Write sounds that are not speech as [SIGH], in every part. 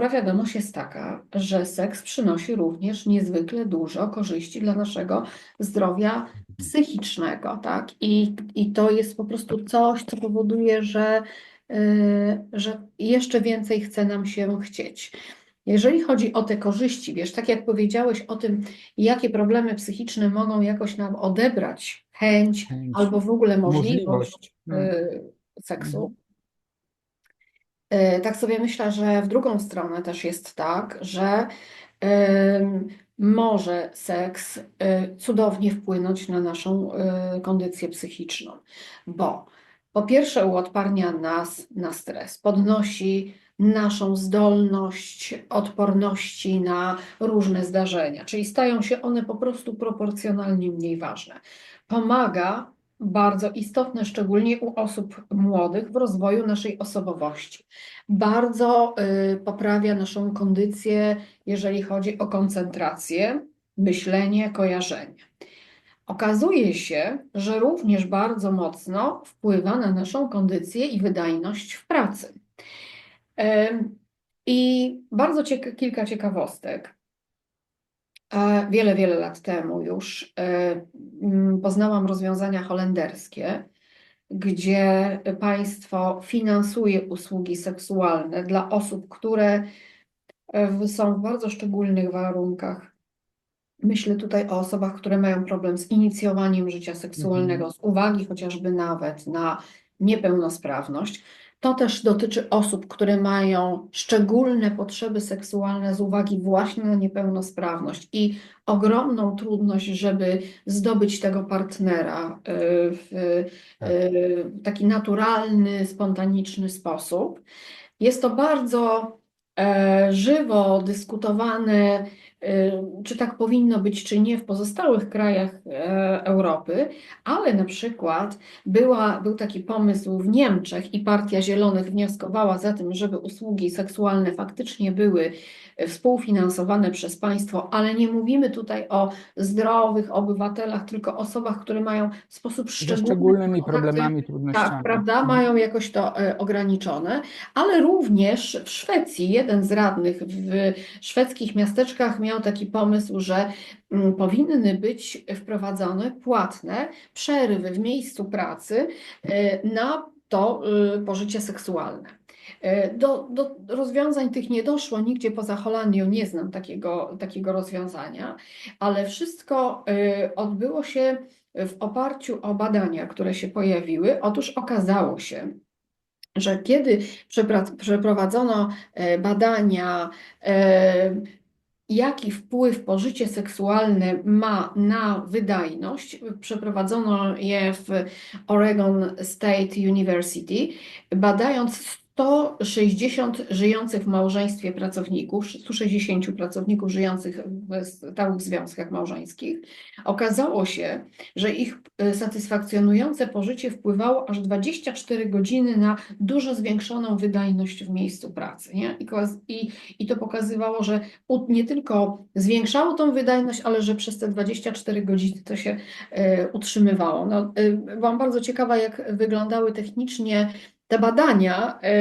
dobra wiadomość jest taka, że seks przynosi również niezwykle dużo korzyści dla naszego zdrowia psychicznego, tak? I, i to jest po prostu coś, co powoduje, że, yy, że jeszcze więcej chce nam się chcieć. Jeżeli chodzi o te korzyści, wiesz, tak jak powiedziałeś o tym, jakie problemy psychiczne mogą jakoś nam odebrać chęć Chęć. albo w ogóle możliwość Możliwość. yy, seksu. E, Tak sobie myślę, że w drugą stronę też jest tak, że może seks e, cudownie wpłynąć na naszą e, kondycję psychiczną, bo po pierwsze uodparnia nas na stres, podnosi naszą zdolność odporności na różne zdarzenia, czyli stają się one po prostu proporcjonalnie mniej ważne. Pomaga bardzo istotne, szczególnie u osób młodych, w rozwoju naszej osobowości. Bardzo y, poprawia naszą kondycję, jeżeli chodzi o koncentrację, myślenie, kojarzenie. Okazuje się, że również bardzo mocno wpływa na naszą kondycję i wydajność w pracy. Em, I bardzo cieka kilka ciekawostek. E, Wiele, wiele lat temu już e, mm, poznałam rozwiązania holenderskie, gdzie państwo finansuje usługi seksualne dla osób, które e, są w bardzo szczególnych warunkach. Myślę tutaj o osobach, które mają problem z inicjowaniem życia seksualnego, z uwagi chociażby nawet na niepełnosprawność. To też dotyczy osób, które mają szczególne potrzeby seksualne z uwagi właśnie na niepełnosprawność i ogromną trudność, żeby zdobyć tego partnera y, w y, w taki naturalny, spontaniczny sposób. Jest to bardzo e, żywo dyskutowane, czy tak powinno być, czy nie w pozostałych krajach e, Europy, ale na przykład była, był taki pomysł w Niemczech i Partia Zielonych wnioskowała za tym, żeby usługi seksualne faktycznie były współfinansowane przez państwo, ale nie mówimy tutaj o zdrowych obywatelach, tylko osobach, które mają w sposób Ze szczególny szczególnymi kontakty problemami, trudnościami. tak, prawda? Mają jakoś to e, ograniczone, ale również w Szwecji jeden z radnych w szwedzkich miasteczkach miał taki pomysł, że mm, powinny być wprowadzone płatne przerwy w miejscu pracy e, na to e, pożycie seksualne. E, Do, do rozwiązań tych nie doszło, nigdzie poza Holandią nie znam takiego, takiego rozwiązania, ale wszystko odbyło się w oparciu o badania, które się pojawiły. Otóż okazało się, że kiedy przeprowadzono e, badania, e, jaki wpływ pożycie seksualne ma na wydajność, przeprowadzono je w Oregon State University, badając 160 żyjących w małżeństwie pracowników, 160 pracowników żyjących w stałych związkach małżeńskich, okazało się, że ich e, satysfakcjonujące pożycie wpływało aż 24 godziny na dużo zwiększoną wydajność w miejscu pracy. Nie? I, i, to pokazywało, że nie tylko zwiększało tą wydajność, ale że przez te 24 godziny to się e, utrzymywało. No, e, byłam bardzo ciekawa, jak wyglądały technicznie te badania. e,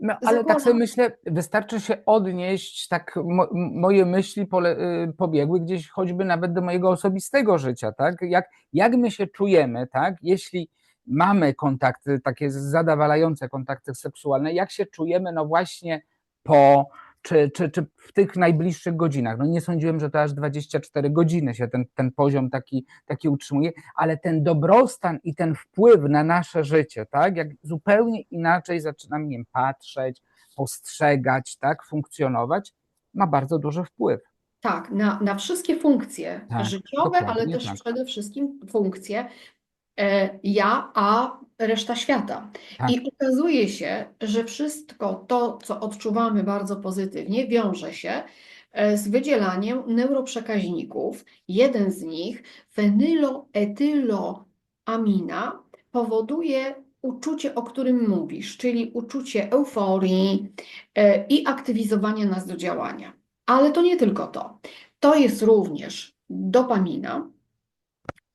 No, ale tak sobie myślę, wystarczy się odnieść, tak mo, moje myśli pole, y, pobiegły gdzieś choćby nawet do mojego osobistego życia, tak? Jak, jak my się czujemy, tak? Jeśli mamy kontakty, takie zadawalające kontakty seksualne, jak się czujemy, no właśnie po, czy, czy, czy w tych najbliższych godzinach. No nie sądziłem, że to aż 24 godziny się ten, ten poziom taki, taki utrzymuje, ale ten dobrostan i ten wpływ na nasze życie, tak? Jak zupełnie inaczej zaczynamy nie wiem, patrzeć, postrzegać, tak? Funkcjonować, ma bardzo duży wpływ. Tak, na, na wszystkie funkcje Tak, życiowe, ale też tak. przede wszystkim funkcje e, ja, a reszta świata. Tak. I okazuje się, że wszystko to, co odczuwamy bardzo pozytywnie, wiąże się e, z wydzielaniem neuroprzekaźników. Jeden z nich, fenyloetyloamina, powoduje uczucie, o którym mówisz, czyli uczucie euforii e, i aktywizowania nas do działania. Ale to nie tylko to. To jest również dopamina,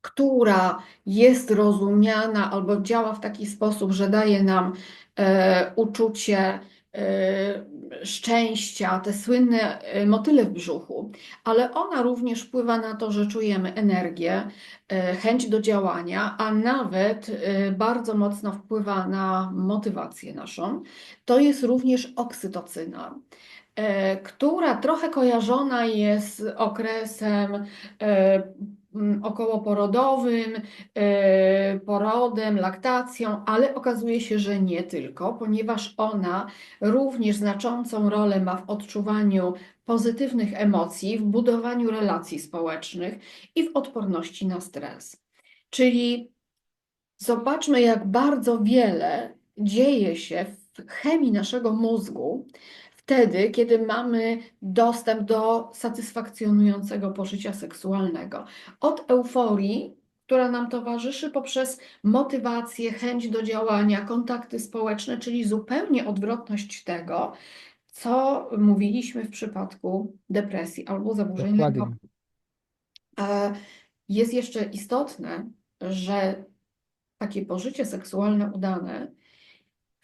która jest rozumiana albo działa w taki sposób, że daje nam e, uczucie e, szczęścia, te słynne e, motyle w brzuchu, ale ona również wpływa na to, że czujemy energię, e, chęć do działania, a nawet e, bardzo mocno wpływa na motywację naszą. To jest również oksytocyna, e, która trochę kojarzona jest z okresem e, okołoporodowym, e, porodem, laktacją, ale okazuje się, że nie tylko, ponieważ ona również znaczącą rolę ma w odczuwaniu pozytywnych emocji, w budowaniu relacji społecznych i w odporności na stres. Czyli zobaczmy, jak bardzo wiele dzieje się w chemii naszego mózgu wtedy, kiedy mamy dostęp do satysfakcjonującego pożycia seksualnego. Od euforii, która nam towarzyszy poprzez motywację, chęć do działania, kontakty społeczne, czyli zupełnie odwrotność tego, co mówiliśmy w przypadku depresji albo zaburzeń lękowych. E, Jest jeszcze istotne, że takie pożycie seksualne udane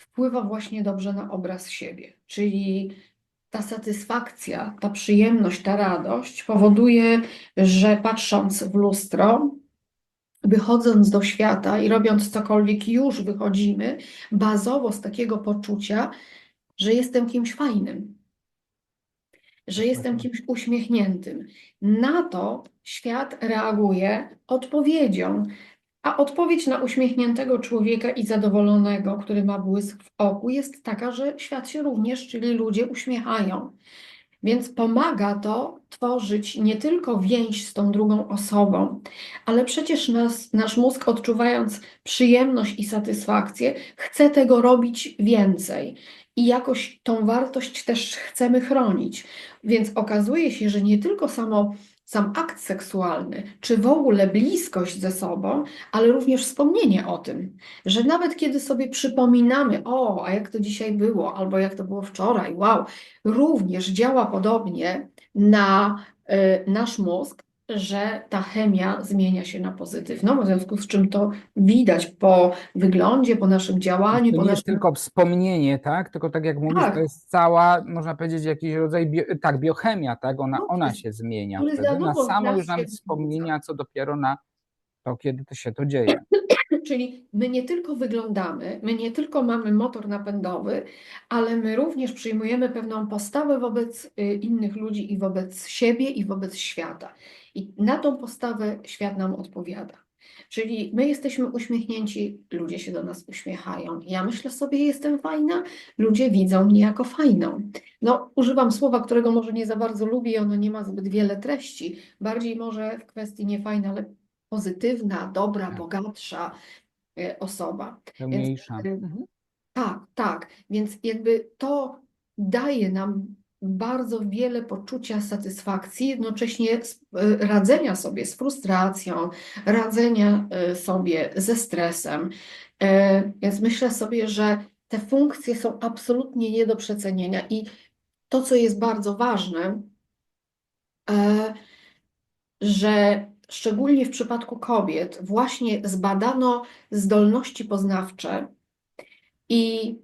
wpływa właśnie dobrze na obraz siebie, czyli ta satysfakcja, ta przyjemność, ta radość powoduje, że patrząc w lustro, wychodząc do świata i robiąc cokolwiek, już wychodzimy bazowo z takiego poczucia, że jestem kimś fajnym, że jestem kimś uśmiechniętym. Na to świat reaguje odpowiedzią. A odpowiedź na uśmiechniętego człowieka i zadowolonego, który ma błysk w oku, jest taka, że świat się również, czyli ludzie uśmiechają. Więc pomaga to tworzyć nie tylko więź z tą drugą osobą, ale przecież nas, nasz mózg, odczuwając przyjemność i satysfakcję, chce tego robić więcej. I jakoś tą wartość też chcemy chronić. Więc okazuje się, że nie tylko samo, sam akt seksualny, czy w ogóle bliskość ze sobą, ale również wspomnienie o tym, że nawet kiedy sobie przypominamy, o, a jak to dzisiaj było, albo jak to było wczoraj, wow, również działa podobnie na y, nasz mózg, że ta chemia zmienia się na pozytywną, w związku z czym to widać po wyglądzie, po naszym działaniu, To po nie jest naszym... tylko wspomnienie, tak? Tylko tak jak mówisz, Tak. to jest cała, można powiedzieć, jakiś rodzaj, bio, tak, biochemia, tak? Ona, No, ona jest- się zmienia na samo już nawet wspomnienia, co dopiero na to, kiedy to się to dzieje. [CLEARS THROAT] Czyli my nie tylko wyglądamy, my nie tylko mamy motor napędowy, ale my również przyjmujemy pewną postawę wobec y, innych ludzi i wobec siebie i wobec świata. I na tą postawę świat nam odpowiada. Czyli my jesteśmy uśmiechnięci, ludzie się do nas uśmiechają. Ja myślę sobie, jestem fajna, ludzie widzą mnie jako fajną. No, używam słowa, którego może nie za bardzo lubię, ono nie ma zbyt wiele treści. Bardziej może w kwestii nie fajna, ale pozytywna, dobra, Tak. bogatsza osoba. Pełniejsza. y, Mhm. Tak, tak. Więc jakby to daje nam bardzo wiele poczucia satysfakcji, jednocześnie y, radzenia sobie z frustracją, radzenia y, sobie ze stresem. Y, Więc myślę sobie, że te funkcje są absolutnie nie do przecenienia i to, co jest bardzo ważne, że szczególnie w przypadku kobiet właśnie zbadano zdolności poznawcze i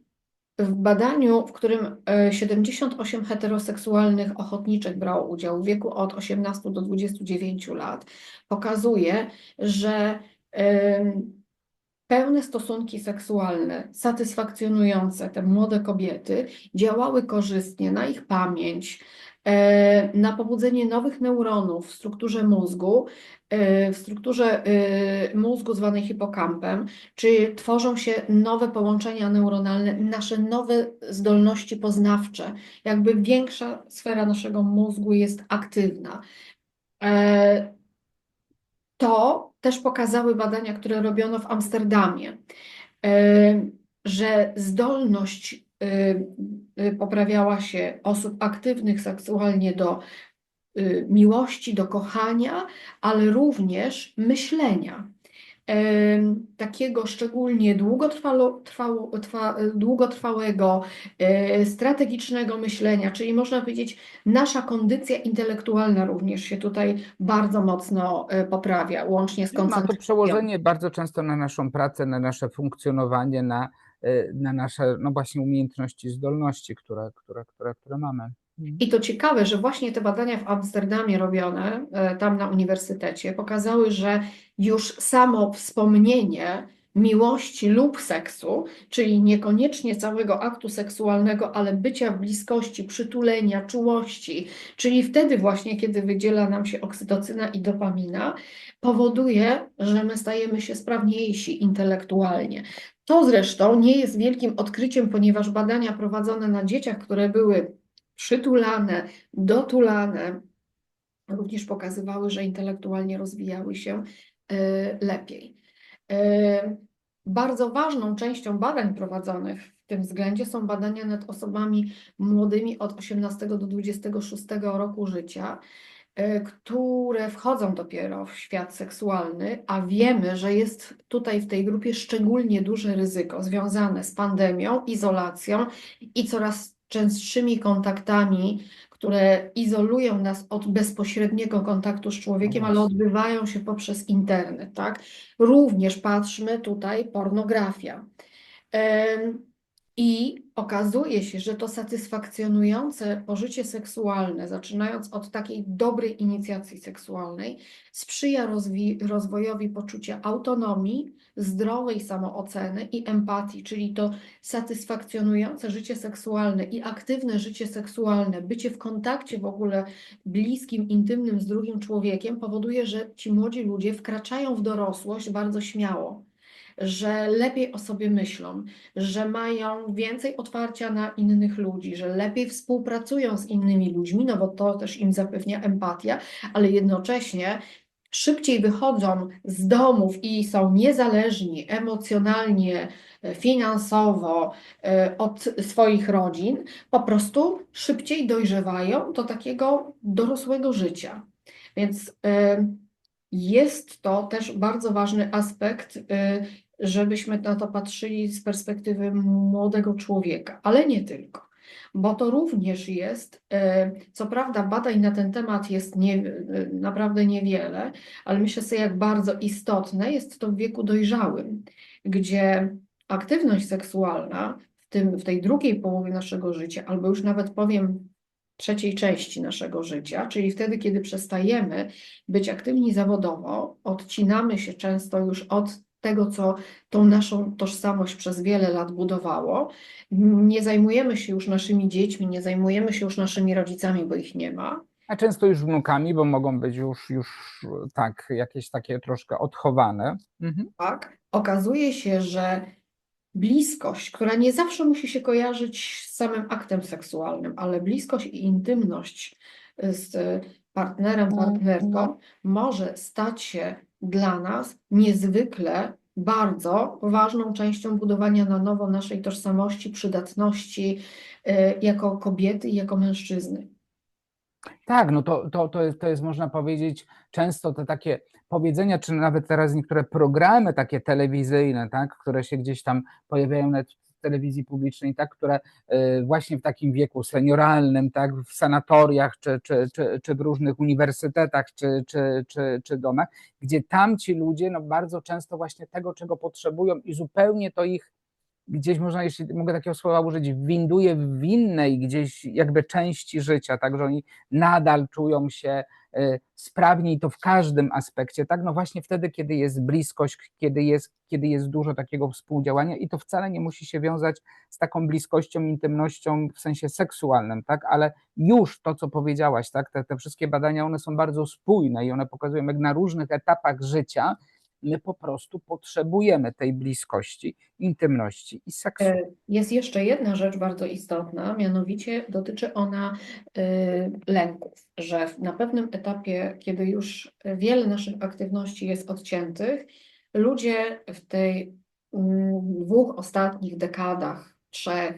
w badaniu, w którym e, 78 heteroseksualnych ochotniczek brało udział w wieku od 18 do 29 lat, pokazuje, że pełne stosunki seksualne, satysfakcjonujące te młode kobiety działały korzystnie na ich pamięć, e, na pobudzenie nowych neuronów w strukturze mózgu, e, w strukturze e, mózgu zwanej hipokampem, czy tworzą się nowe połączenia neuronalne, nasze nowe zdolności poznawcze, jakby większa sfera naszego mózgu jest aktywna. E, To też pokazały badania, które robiono w Amsterdamie, e, że zdolność e, e, poprawiała się osób aktywnych seksualnie do e, miłości, do kochania, ale również myślenia. Em, Takiego szczególnie długotrwalo, trwało, trwa, długotrwałego, e, strategicznego myślenia, czyli można powiedzieć, nasza kondycja intelektualna również się tutaj bardzo mocno e, poprawia, łącznie z Ma to koncentracją. przełożenie bardzo często na naszą pracę, na nasze funkcjonowanie, na y, na nasze, no właśnie umiejętności, zdolności, które, które, które, które mamy. I to ciekawe, że właśnie te badania w Amsterdamie robione, e, tam na uniwersytecie, pokazały, że już samo wspomnienie miłości lub seksu, czyli niekoniecznie całego aktu seksualnego, ale bycia w bliskości, przytulenia, czułości, czyli wtedy właśnie, kiedy wydziela nam się oksytocyna i dopamina, powoduje, że my stajemy się sprawniejsi intelektualnie. To zresztą nie jest wielkim odkryciem, ponieważ badania prowadzone na dzieciach, które były przytulane, dotulane, również pokazywały, że intelektualnie rozwijały się e, lepiej. E, Bardzo ważną częścią badań prowadzonych w tym względzie są badania nad osobami młodymi od 18 do 26 roku życia, które wchodzą dopiero w świat seksualny, a wiemy, że jest tutaj w tej grupie szczególnie duże ryzyko związane z pandemią, izolacją i coraz częstszymi kontaktami, które izolują nas od bezpośredniego kontaktu z człowiekiem, ale odbywają się poprzez internet, tak? Również patrzmy tutaj pornografia. Em, I okazuje się, że to satysfakcjonujące pożycie seksualne, zaczynając od takiej dobrej inicjacji seksualnej, sprzyja rozwojowi poczucia autonomii, zdrowej samooceny i empatii, czyli to satysfakcjonujące życie seksualne i aktywne życie seksualne, bycie w kontakcie w ogóle bliskim, intymnym z drugim człowiekiem powoduje, że ci młodzi ludzie wkraczają w dorosłość bardzo śmiało, że lepiej o sobie myślą, że mają więcej otwarcia na innych ludzi, że lepiej współpracują z innymi ludźmi, no bo to też im zapewnia empatia, ale jednocześnie szybciej wychodzą z domów i są niezależni emocjonalnie, e, finansowo e, od swoich rodzin, po prostu szybciej dojrzewają do takiego dorosłego życia. Więc e, jest to też bardzo ważny aspekt, żebyśmy na to patrzyli z perspektywy młodego człowieka, ale nie tylko. Bo to również jest, e, co prawda, badań na ten temat jest nie, e, naprawdę niewiele, ale myślę sobie, jak bardzo istotne jest to w wieku dojrzałym, gdzie aktywność seksualna w tym, w tej drugiej połowie naszego życia, albo już nawet powiem trzeciej części naszego życia, czyli wtedy, kiedy przestajemy być aktywni zawodowo, odcinamy się często już od tego, co tą naszą tożsamość przez wiele lat budowało. Nie zajmujemy się już naszymi dziećmi, nie zajmujemy się już naszymi rodzicami, bo ich nie ma. A często już wnukami, bo mogą być już, już tak, jakieś takie troszkę odchowane. Mhm. tak, okazuje się, że bliskość, która nie zawsze musi się kojarzyć z samym aktem seksualnym, ale bliskość i intymność z partnerem, partnerką może stać się dla nas niezwykle bardzo ważną częścią budowania na nowo naszej tożsamości, przydatności y, jako kobiety i jako mężczyzny. Tak, no to, to, to, jest, to jest, można powiedzieć, często te takie powiedzenia, czy nawet teraz niektóre programy takie telewizyjne, tak, które się gdzieś tam pojawiają nawet telewizji publicznej, tak, które właśnie w takim wieku senioralnym, tak, w sanatoriach, czy, czy, czy, czy w różnych uniwersytetach, czy, czy, czy, czy domach, gdzie tam ci ludzie no, bardzo często właśnie tego, czego potrzebują i zupełnie to ich gdzieś można, jeśli mogę takiego słowa użyć, winduje w innej gdzieś jakby części życia, tak, że oni nadal czują się y, sprawniej to w każdym aspekcie, tak, no właśnie wtedy, kiedy jest bliskość, kiedy jest, kiedy jest dużo takiego współdziałania i to wcale nie musi się wiązać z taką bliskością, intymnością w sensie seksualnym, tak, ale już to, co powiedziałaś, tak, te, te wszystkie badania, one są bardzo spójne i one pokazują, jak na różnych etapach życia my po prostu potrzebujemy tej bliskości, intymności i seksu. E, Jest jeszcze jedna rzecz bardzo istotna, mianowicie dotyczy ona y, lęków, że na pewnym etapie, kiedy już wiele naszych aktywności jest odciętych, ludzie w tej mm, dwóch ostatnich dekadach, trzech,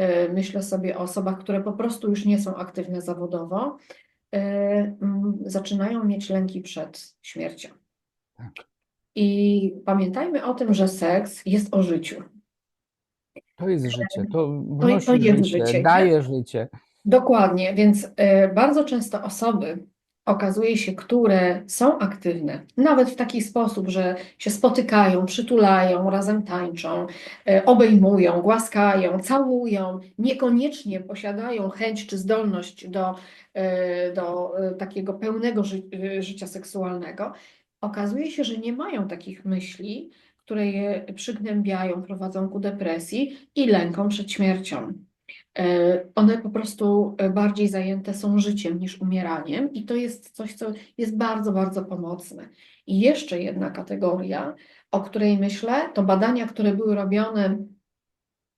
y, myślę sobie o osobach, które po prostu już nie są aktywne zawodowo, y, mm, zaczynają mieć lęki przed śmiercią. Tak. I pamiętajmy o tym, że seks jest o życiu. To jest życie, to to wnosi jest życie, życie, daje życie. Dokładnie, więc y, bardzo często osoby okazuje się, które są aktywne, nawet w taki sposób, że się spotykają, przytulają, razem tańczą, e, obejmują, głaskają, całują, niekoniecznie posiadają chęć czy zdolność do, e, do e, takiego pełnego ży życia seksualnego, okazuje się, że nie mają takich myśli, które je przygnębiają, prowadzą ku depresji i lękom przed śmiercią. E, One po prostu e, bardziej zajęte są życiem niż umieraniem, i to jest coś, co jest bardzo, bardzo pomocne. I jeszcze jedna kategoria, o której myślę, to badania, które były robione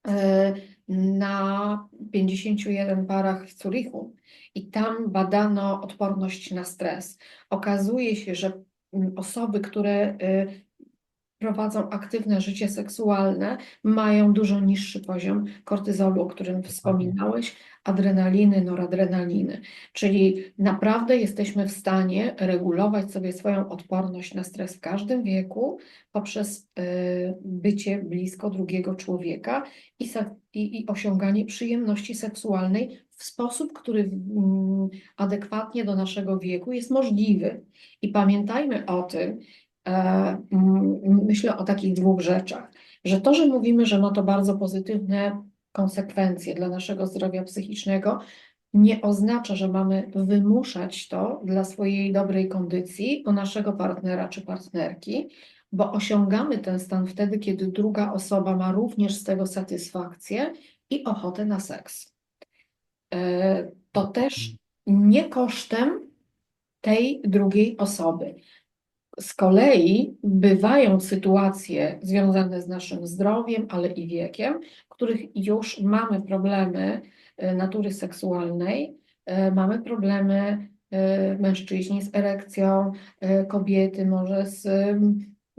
e, na 51 parach w Zurichu, i tam badano odporność na stres. Okazuje się, że osoby, które prowadzą aktywne życie seksualne, mają dużo niższy poziom kortyzolu, o którym wspominałeś, adrenaliny, noradrenaliny. Czyli naprawdę jesteśmy w stanie regulować sobie swoją odporność na stres w każdym wieku poprzez y, bycie blisko drugiego człowieka i, i, i osiąganie przyjemności seksualnej w sposób, który mm, adekwatnie do naszego wieku jest możliwy. I pamiętajmy o tym, E, myślę o takich dwóch rzeczach, że to, że mówimy, że ma to bardzo pozytywne konsekwencje dla naszego zdrowia psychicznego, nie oznacza, że mamy wymuszać to dla swojej dobrej kondycji u naszego partnera czy partnerki, bo osiągamy ten stan wtedy, kiedy druga osoba ma również z tego satysfakcję i ochotę na seks. E, to też nie kosztem tej drugiej osoby. Z kolei bywają sytuacje związane z naszym zdrowiem, ale i wiekiem, w których już mamy problemy e, natury seksualnej, e, mamy problemy mężczyźni z erekcją, kobiety może z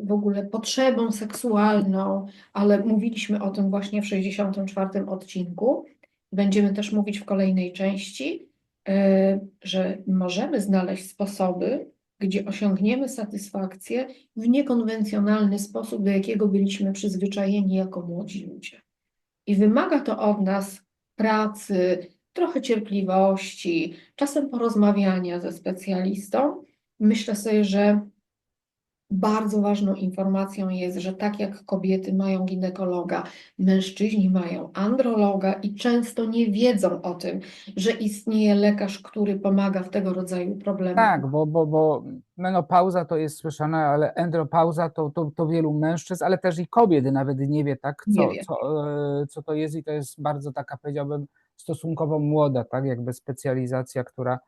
w ogóle potrzebą seksualną, ale mówiliśmy o tym właśnie w 64 odcinku. Będziemy też mówić w kolejnej części, że możemy znaleźć sposoby, gdzie osiągniemy satysfakcję w niekonwencjonalny sposób, do jakiego byliśmy przyzwyczajeni jako młodzi ludzie. I wymaga to od nas pracy, trochę cierpliwości, czasem porozmawiania ze specjalistą. Myślę sobie, że bardzo ważną informacją jest, że tak jak kobiety mają ginekologa, mężczyźni mają androloga i często nie wiedzą o tym, że istnieje lekarz, który pomaga w tego rodzaju problemach. Tak, bo, bo, bo menopauza to jest słyszane, ale andropauza to, to, to wielu mężczyzn, ale też i kobiet nawet nie wie, tak, co, wie. co, e, co to jest i to jest bardzo taka, powiedziałbym, stosunkowo młoda, tak, jakby specjalizacja, która,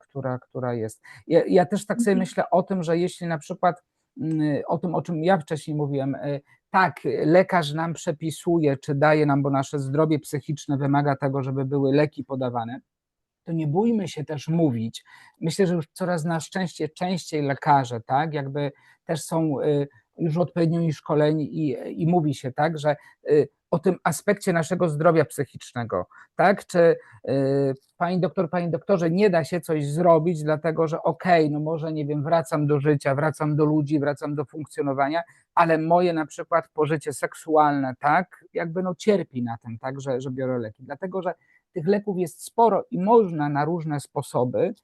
która, która jest. Ja, ja też tak sobie Mhm. myślę o tym, że jeśli na przykład mm, o tym, o czym ja wcześniej mówiłem, e, tak, lekarz nam przepisuje, czy daje nam, bo nasze zdrowie psychiczne wymaga tego, żeby były leki podawane, to nie bójmy się też mówić. Myślę, że już coraz na szczęście częściej lekarze, tak, jakby też są y, już odpowiednio i szkoleni i, i mówi się, tak, że o tym aspekcie naszego zdrowia psychicznego, tak, czy y, pani doktor, pani doktorze, nie da się coś zrobić, dlatego że okej, okay, no może nie wiem, wracam do życia, wracam do ludzi, wracam do funkcjonowania, ale moje na przykład pożycie seksualne, tak, jakby no cierpi na tym, tak, że, że biorę leki, dlatego że tych leków jest sporo i można na różne sposoby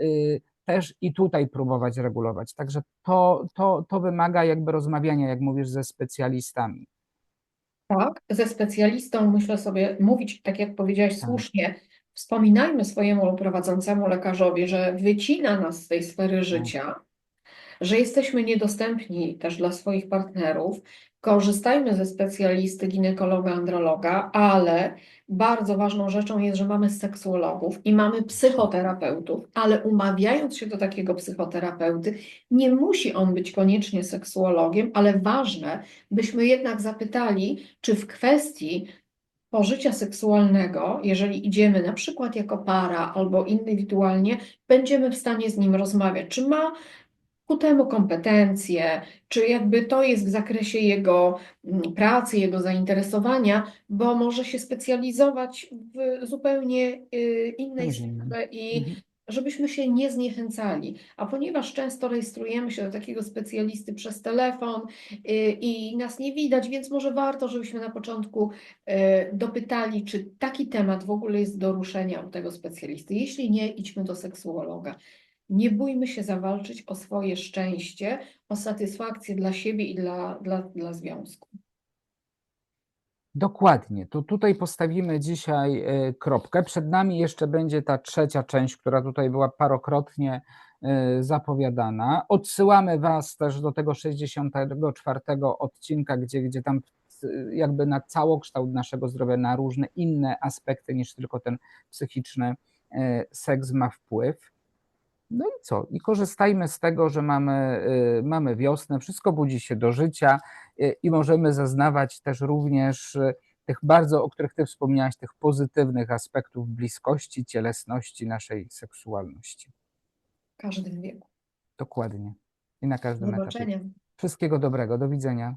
y, też i tutaj próbować regulować. Także to, to, to wymaga jakby rozmawiania, jak mówisz, ze specjalistami. Tak, ze specjalistą myślę sobie mówić, tak jak powiedziałeś Tak. słusznie, wspominajmy swojemu prowadzącemu lekarzowi, że wycina nas z tej sfery życia, że jesteśmy niedostępni też dla swoich partnerów. Korzystajmy ze specjalisty, ginekologa, androloga, ale bardzo ważną rzeczą jest, że mamy seksuologów i mamy psychoterapeutów, ale umawiając się do takiego psychoterapeuty, nie musi on być koniecznie seksuologiem, ale ważne, byśmy jednak zapytali, czy w kwestii pożycia seksualnego, jeżeli idziemy na przykład jako para albo indywidualnie, będziemy w stanie z nim rozmawiać. Czy ma ku temu kompetencje, czy jakby to jest w zakresie jego mm, pracy, jego zainteresowania, bo może się specjalizować w zupełnie y, innej sferze i Mhm. żebyśmy się nie zniechęcali. A ponieważ często rejestrujemy się do takiego specjalisty przez telefon y, i nas nie widać, więc może warto, żebyśmy na początku y, dopytali, czy taki temat w ogóle jest do ruszenia u tego specjalisty. Jeśli nie, idźmy do seksuologa. Nie bójmy się zawalczyć o swoje szczęście, o satysfakcję dla siebie i dla, dla, dla związku. Dokładnie. To tutaj postawimy dzisiaj e, kropkę. Przed nami jeszcze będzie ta trzecia część, która tutaj była parokrotnie e, zapowiadana. Odsyłamy Was też do tego 64 odcinka, gdzie, gdzie tam e, jakby na całokształt naszego zdrowia, na różne inne aspekty niż tylko ten psychiczny seks ma wpływ. No i co? I korzystajmy z tego, że mamy, y, mamy wiosnę, wszystko budzi się do życia y, i możemy zaznawać też również y, tych bardzo, o których Ty wspomniałaś, tych pozytywnych aspektów bliskości, cielesności, naszej seksualności. W każdym wieku. Dokładnie. I na Do każdym etapie. Wszystkiego dobrego. Do widzenia.